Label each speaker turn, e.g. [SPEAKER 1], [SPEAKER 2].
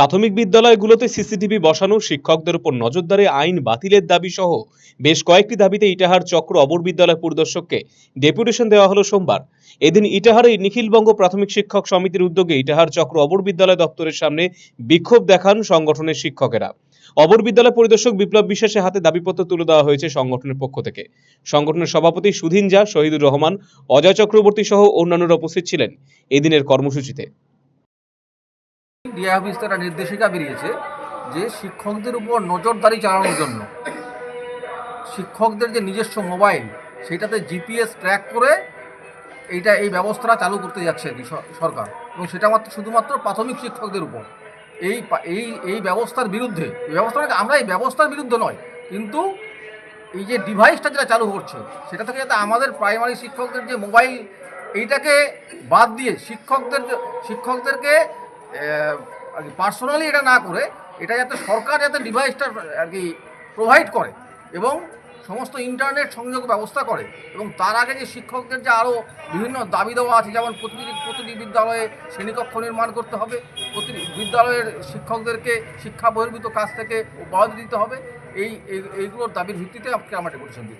[SPEAKER 1] প্রাথমিক বিদ্যালয়গুলোতে সিসিটিভি বসানো, শিক্ষকদের উপর নজরদারি, আইন বাতিলের দাবি সহ বেশ কয়েকটি দাবিতে ইটাহার চক্র অবর বিদ্যালয় পরিদর্শককে ডেপুটেশন দেওয়া হলো সোমবার। এদিন ইটাহারে নিখিলবঙ্গ প্রাথমিক শিক্ষক সমিতির উদ্যোগে ইটাহার চক্র অবর বিদ্যালয় দপ্তরের সামনে বিক্ষোভ দেখান সংগঠনের শিক্ষকেরা। অবর বিদ্যালয় পরিদর্শক বিপ্লব বিশ্বাসের হাতে দাবিপত্র তুলে দেওয়া হয়েছে সংগঠনের পক্ষ থেকে। সংগঠনের সভাপতি সুধীন জা শহীদুর রহমান, অজয় চক্রবর্তী সহ অন্যান্যরা উপস্থিত ছিলেন। এদিনের কর্মসূচিতে
[SPEAKER 2] ডিআই অফিস তারা নির্দেশিকা বেরিয়েছে যে শিক্ষকদের উপর নজরদারি চালানোর জন্য। শিক্ষকদের যে নিজস্ব মোবাইল, সেটাতে জিপিএস ট্র্যাক করে এইটা, এই ব্যবস্থাটা চালু করতে যাচ্ছে আর কি সরকার। এবং সেটা মাত্র, শুধুমাত্র প্রাথমিক শিক্ষকদের উপর। এই এই এই ব্যবস্থার বিরুদ্ধে ব্যবস্থা আমরা এই ব্যবস্থার বিরুদ্ধে নয়, কিন্তু এই যে ডিভাইসটা যেটা চালু করছে, সেটা থেকে যাতে আমাদের প্রাইমারি শিক্ষকদের যে মোবাইল, এইটাকে বাদ দিয়ে শিক্ষকদের যে- শিক্ষকদেরকে পার্সোনালি এটা না করে, এটা যাতে সরকার যাতে ডিভাইসটা আর কি প্রোভাইড করে এবং সমস্ত ইন্টারনেট সংযোগ ব্যবস্থা করে এবং তার আগে যে শিক্ষকদের যে আরও বিভিন্ন দাবি দেওয়া আছে, যেমন প্রতিটি প্রতিটি বিদ্যালয়ে শ্রেণীকক্ষ নির্মাণ করতে হবে, প্রতিটি বিদ্যালয়ের শিক্ষকদেরকে শিক্ষা বহির্ভূত কাজ থেকে অব্যাহতি দিতে হবে, এই, এই- এইগুলোর দাবির ভিত্তিতে আজকে আমরা ডেপুটেশন